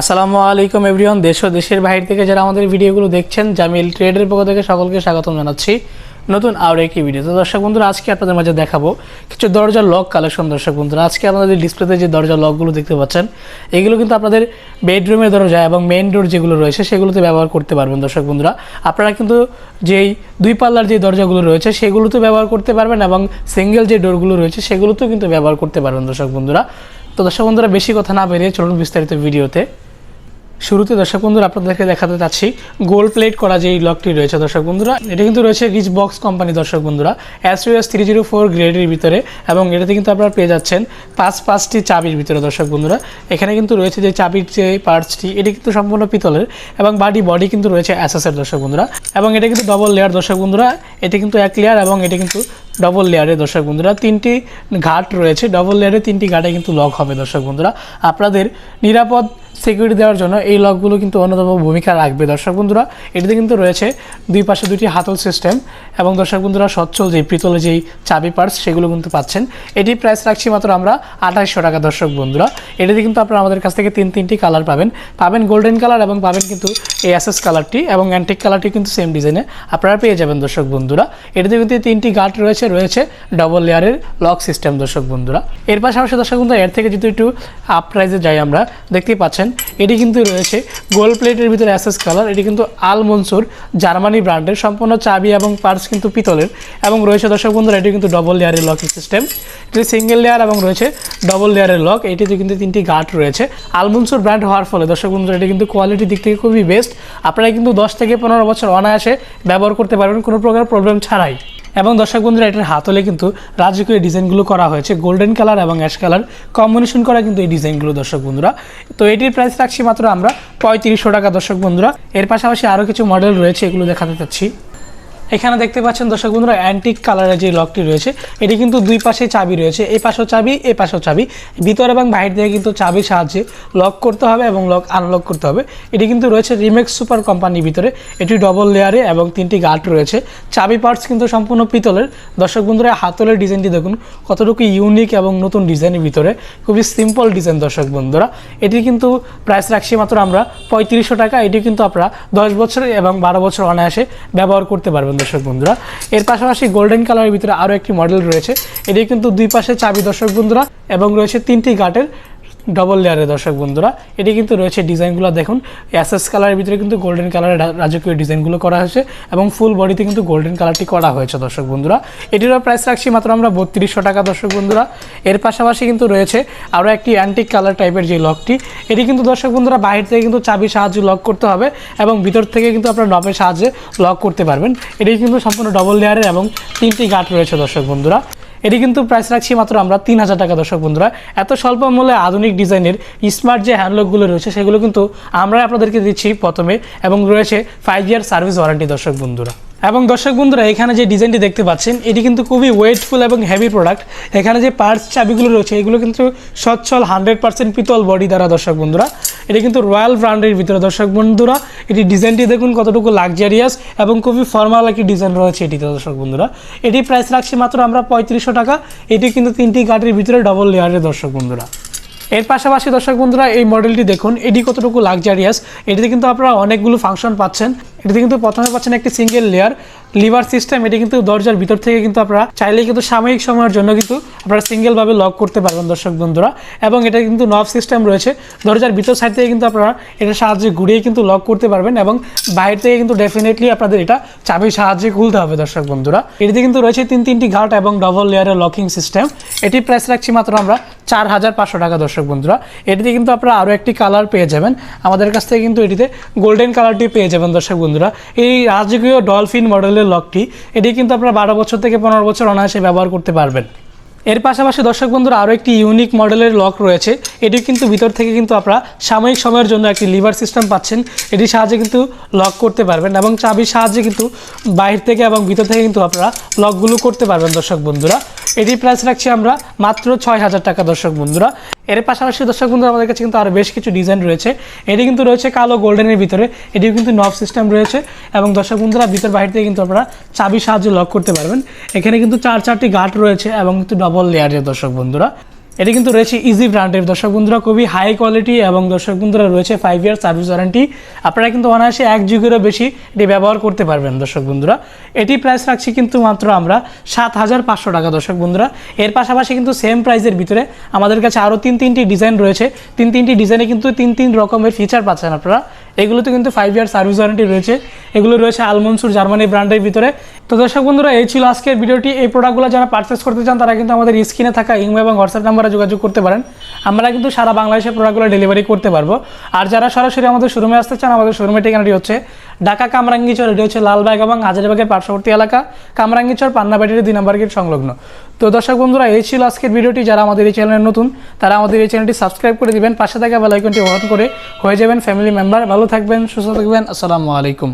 আসসালামু আলাইকুম এভরিওয়ান, দেশ ও দেশের বাইরে থেকে যারা আমাদের ভিডিওগুলো দেখছেন, জামিল ট্রেডের পক্ষ থেকে সকলকে স্বাগতম জানাচ্ছি নতুন আরও একটি ভিডিও তো দর্শক বন্ধুরা, আজকে আপনাদের মাঝে দেখাবো কিছু দরজার লক কালেকশন দর্শক বন্ধুরা। আজকে আপনাদের ডিসপ্লেতে যে দরজার লকগুলো দেখতে পাচ্ছেন, এগুলো কিন্তু আপনাদের বেডরুমের দরজা এবং মেইন ডোর যেগুলো রয়েছে, সেগুলোতে ব্যবহার করতে পারবেন দর্শক বন্ধুরা। আপনারা কিন্তু যেই দুই পাল্লার যে দরজাগুলো রয়েছে, সেগুলোতে ব্যবহার করতে পারবেন এবং সিঙ্গেল যে ডোরগুলো রয়েছে, সেগুলোতেও কিন্তু ব্যবহার করতে পারবেন দর্শক বন্ধুরা। তো দর্শক বন্ধুরা, বেশি কথা না বেরিয়ে চলুন বিস্তারিত ভিডিওতে। শুরুতে দর্শক বন্ধুরা আপনাদেরকে দেখাতে চাচ্ছি গোল্ড প্লেট করা যে লকটি রয়েছে দর্শক বন্ধুরা, এটা কিন্তু রয়েছে রিচ বক্স কোম্পানি দর্শক বন্ধুরা S U S three zero four গ্রেডের ভিতরে এবং এটাতে কিন্তু আপনারা পেয়ে যাচ্ছেন পাঁচ পাঁচটি চাবির ভিতরে দর্শক বন্ধুরা। এখানে কিন্তু রয়েছে যে চাবির যে পার্টসটি এটি কিন্তু সম্পূর্ণ পিতলের এবং বাডি বডি কিন্তু রয়েছে অ্যাসেসের দর্শক বন্ধুরা। এবং এটা কিন্তু ডবল লেয়ার দর্শক বন্ধুরা, এটি কিন্তু এক লেয়ার এবং এটি কিন্তু ডবল লেয়ারে দর্শক বন্ধুরা। তিনটি ঘাট রয়েছে ডবল লেয়ারে তিনটি ঘাটে কিন্তু লক হবে দর্শক বন্ধুরা। আপনাদের নিরাপদ সিকিউরিটি দেওয়ার জন্য এই লকগুলো কিন্তু অন্যতম ভূমিকা রাখবে। দর্শক বন্ধুরা, এটিতে কিন্তু রয়েছে দুই পাশে দুটি হাতল সিস্টেম এবং দর্শক বন্ধুরা, সচ্ছল যে পিতলের যেই চাবি পার্স সেগুলো কিন্তু পাচ্ছেন। এটি প্রাইস রাখছি মাত্র আমরা আঠাইশশো টাকা, দর্শক বন্ধুরা। এটিতে কিন্তু আপনারা আমাদের কাছ থেকে তিন তিনটি কালার পাবেন। পাবেন গোল্ডেন কালার এবং পাবেন কিন্তু এই অ্যাসেস কালারটি এবং অ্যান্টিক কালারটি কিন্তু সেম ডিজাইনে আপনারা পেয়ে যাবেন, দর্শক বন্ধুরা। এটিতে কিন্তু তিনটি গার্ড রয়েছে রয়েছে ডবল লেয়ারের লক সিস্টেম দর্শক বন্ধুরা। এর পাশাপাশি দর্শক বন্ধুরা, এর থেকে যদি একটু আপ প্রাইজে যাই আমরা, দেখতেই পাচ্ছেন এটি কিন্তু রয়েছে গোল্ড প্লেটের ভিতরে অ্যাসেস কালার এটি কিন্তু আল মনসুর জার্মানি ব্র্যান্ডের, সম্পূর্ণ চাবি এবং পার্স কিন্তু পিতলের। এবং রয়েছে দর্শক বন্ধুরা, এটি কিন্তু ডবল লেয়ারের লক সিস্টেম এটি সিঙ্গেল লেয়ার এবং রয়েছে ডবল লেয়ারের লক এটিতে কিন্তু তিনটি গার্ড রয়েছে। আলমনসুর ব্র্যান্ড হওয়ার ফলে, দর্শক বন্ধুরা, এটি কিন্তু কোয়ালিটির দিক থেকে খুবই বেস্ট আপনারা কিন্তু দশ থেকে পনেরো বছর অনায়াসে ব্যবহার করতে পারবেন, কোনো প্রকার প্রবলেম ছাড়াই। এবং দর্শক বন্ধুরা, এটার হাতলে কিন্তু রাজকীয় ডিজাইনগুলো করা হয়েছে। গোল্ডেন কালার এবং অ্যাশ কালার কম্বিনেশন করা কিন্তু এই ডিজাইনগুলো, দর্শক বন্ধুরা। তো এটির প্রাইস রাখছি মাত্র আমরা পঁয়ত্রিশশো টাকা, দর্শক বন্ধুরা। এর পাশাপাশি আরও কিছু মডেল রয়েছে, এগুলো দেখাতে চাচ্ছি। এখানে দেখতে পাচ্ছেন দর্শক বন্ধুরা অ্যান্টিক কালারের যে লকটি রয়েছে, এটি কিন্তু দুই পাশে চাবি রয়েছে এই পাশেও চাবি এই পাশেও চাবি। ভিতর এবং বাইরে থেকে কিন্তু চাবির সাহায্যে লক করতে হবে এবং লক আনলক করতে হবে। এটি কিন্তু রয়েছে রিমেক্স সুপার কোম্পানির ভিতরে, এটি ডবল লেয়ারে এবং তিনটি গার্ড রয়েছে। চাবি পার্টস কিন্তু সম্পূর্ণ পিতলের। দর্শক বন্ধুরা, হাতলের ডিজাইনটি দেখুন, কতটুকু ইউনিক এবং নতুন ডিজাইনের ভিতরে। খুবই সিম্পল ডিজাইন দর্শক বন্ধুরা। এটি কিন্তু প্রাইস রাখছি মাত্র আমরা পঁয়ত্রিশশো টাকা। এটি কিন্তু আপনারা দশ বছর এবং বারো বছর অনায়াসে ব্যবহার করতে পারবেন। দর্শক বন্ধুরা। এর পাশাপাশি গোল্ডেন কালারের ভিতরে আরও একটি মডেল রয়েছে। এটি কিন্তু দুই পাশে চাবি দর্শক বন্ধুরা, এবং রয়েছে তিনটি গাটের ডবল লেয়ারের দর্শক বন্ধুরা, এটি কিন্তু রয়েছে ডিজাইনগুলো দেখুন। অ্যাসেস কালারের ভিতরে কিন্তু গোল্ডেন কালারের রাজকীয় ডিজাইনগুলো করা হয়েছে এবং ফুল বডিতে কিন্তু গোল্ডেন কালারটি করা হয়েছে দর্শক বন্ধুরা। এটিরও প্রাইস রাখছি মাত্র আমরা বত্রিশশো টাকা দর্শক বন্ধুরা। এর পাশাপাশি কিন্তু রয়েছে আরও একটি অ্যান্টিক কালার টাইপের যে লকটি এটি কিন্তু দর্শক বন্ধুরা বাইরে থেকে কিন্তু চাবির সাহায্যে লক করতে হবে এবং ভিতর থেকে কিন্তু আপনার নবের সাহায্যে লক করতে পারবেন। এটি কিন্তু সম্পূর্ণ ডবল লেয়ারের এবং তিনটি গাঁট রয়েছে দর্শক বন্ধুরা। এটি কিন্তু প্রাইস রাখছি মাত্র আমরা তিন হাজার টাকা, দর্শক বন্ধুরা। এত স্বল্প মূল্যে আধুনিক ডিজাইনের স্মার্ট যে হ্যান্ডলকগুলো রয়েছে, সেগুলো কিন্তু আমরা আপনাদেরকে দিচ্ছি প্রথমে এবং রয়েছে ফাইভ ইয়ার সার্ভিস ওয়ারেন্টি দর্শক বন্ধুরা। এবং দর্শক বন্ধুরা, এখানে যে ডিজাইনটি দেখতে পাচ্ছেন, এটি কিন্তু খুবই ওয়েটফুল এবং হেভি প্রোডাক্ট এখানে যে পার্টস চাবিগুলো রয়েছে, এগুলো কিন্তু সচ্ছল হান্ড্রেড পার্সেন্ট পিতল বডি দ্বারা দর্শক বন্ধুরা। এটি কিন্তু রয়্যাল ব্র্যান্ডের ভিতরে দর্শক বন্ধুরা। এটি ডিজাইনটি দেখুন কতটুকু লাক্সারিয়াস এবং খুবই ফর্মাল একটি ডিজাইন রয়েছে এটিতে দর্শক বন্ধুরা। এটি প্রাইস রাখছি মাত্র আমরা পঁয়ত্রিশশো টাকা। এটি কিন্তু তিনটি গাড়ির ভিতরে ডবল লেয়ারের দর্শক বন্ধুরা। এর পাশাপাশি দর্শক বন্ধুরা, এই মডেলটি দেখুন, এটি কতটুকু লাক্সারিয়াস এটিতে কিন্তু আপনারা অনেকগুলো ফাংশন পাচ্ছেন। এটিতে কিন্তু প্রথমে পাচ্ছেন একটি সিঙ্গেল লেয়ার লিভার সিস্টেম এটি কিন্তু দরজার ভিতর থেকে কিন্তু আপনারা চাইলেই কিন্তু সাময়িক সময়ের জন্য কিন্তু আপনারা সিঙ্গেলভাবে লক করতে পারবেন দর্শক বন্ধুরা। এবং এটা কিন্তু নব সিস্টেম রয়েছে, দরজার ভিতর সাইড থেকে কিন্তু আপনারা এটার সাহায্যে ঘুরিয়ে কিন্তু লক করতে পারবেন এবং বাইরে থেকে কিন্তু ডেফিনেটলি আপনাদের এটা চাবির সাহায্যে খুলতে হবে দর্শক বন্ধুরা। এটিতে কিন্তু রয়েছে তিন তিনটি ঘাট এবং ডবল লেয়ারের লকিং সিস্টেম এটি প্রাইস রাখছি মাত্র আমরা চার হাজার পাঁচশো টাকা, দর্শক বন্ধুরা। এটিতে কিন্তু আপনারা আরও একটি কালার পেয়ে যাবেন। আমাদের কাছ থেকে কিন্তু এটিতে গোল্ডেন কালারটি পেয়ে যাবেন, দর্শক বন্ধুরা। এই রাজকীয় ডলফিন মডেলের লকটি এটি কিন্তু আপনারা বারো বছর থেকে পনেরো বছর অনায়াসে ব্যবহার করতে পারবেন। এর পাশাপাশি দর্শক বন্ধুরা আরও একটি ইউনিক মডেলের লক রয়েছে। এটি কিন্তু ভিতর থেকে কিন্তু আপনারা সাময়িক সময়ের জন্য একটি লিভার সিস্টেম পাচ্ছেন। এটির সাহায্যে কিন্তু লক করতে পারবেন এবং চাবির সাহায্যে কিন্তু বাইরে থেকে এবং ভিতর থেকে কিন্তু আপনারা লকগুলো করতে পারবেন দর্শক বন্ধুরা। এটি প্রাইস রাখছি আমরা মাত্র ছয় হাজার টাকা দর্শক বন্ধুরা। এর পাশাপাশি দর্শক বন্ধুরা আমাদের কাছে কিন্তু আরও বেশ কিছু ডিজাইন রয়েছে। এটি কিন্তু রয়েছে কালো গোল্ডেনের ভিতরে। এটিও কিন্তু নব সিস্টেম রয়েছে এবং দর্শক বন্ধুরা ভিতর বাইরে থেকে কিন্তু আপনারা চাবির সাহায্যে লক করতে পারবেন। এখানে কিন্তু চার চারটি গার্ড রয়েছে এবং কিন্তু ডবল লেয়ারের দর্শক বন্ধুরা, এটা কিন্তু রয়েছে ইজি ব্র্যান্ডের দর্শক বন্ধুরা, খুবই হাই কোয়ালিটি এবং দর্শক বন্ধুরা রয়েছে ফাইভ ইয়ার সার্ভিস ওয়ারেন্টি আপনারা কিন্তু অনায়াসে এক যুগেরও বেশি এটি ব্যবহার করতে পারবেন দর্শক বন্ধুরা। এটি প্রাইস রাখছি কিন্তু মাত্র আমরা সাত হাজার পাঁচশো টাকা দর্শক বন্ধুরা। এর পাশাপাশি কিন্তু সেম প্রাইসের ভিতরে আমাদের কাছে আরও তিন তিনটি ডিজাইন রয়েছে। তিন তিনটি ডিজাইনে কিন্তু তিন তিন রকমের ফিচার পাচ্ছেন আপনারা। এগুলোতে কিন্তু ফাইভ ইয়ার সার্ভিস ওয়ারেন্টি রয়েছে। এগুলো রয়েছে আলমনসুর জার্মানি ব্র্যান্ডের ভিতরে। তো দর্শক বন্ধুরা, এই ছিল আজকের ভিডিওটি। এই প্রোডাক্টগুলো যারা পারচেস করতে চান, তারা কিন্তু আমাদের স্ক্রিনে থাকা ইমো এবং হোয়াটসঅ্যাপ নাম্বারে যোগাযোগ করতে পারেন। আমরা কিন্তু সারা বাংলাদেশে প্রোডাক্টগুলো ডেলিভারি করতে পারব। আর যারা সরাসরি আমাদের শোরুমে আসতে চান, আমাদের শোরুমের ঠিকানাটি হচ্ছে ঢাকা কামরাঙ্গিচর এটি হচ্ছে লালবাগ এবং হাজারিবাগের পার্শ্ববর্তী এলাকা। কামরাঙ্গিচর পান্না ব্যাটারি, দুই নম্বর গেট সংলগ্ন। তো দর্শক বন্ধুরা, এই ছিল আজকের ভিডিওটি। যারা আমাদের এই চ্যানেলে নতুন, তারা আমাদের এই চ্যানেলটি সাবস্ক্রাইব করে দিবেন। পাশে থাকা বেলাইকনটি অন করে হয়ে যাবেন ফ্যামিলি মেম্বার ভালো থাকবেন, সুস্থ থাকবেন। আসসালামু আলাইকুম।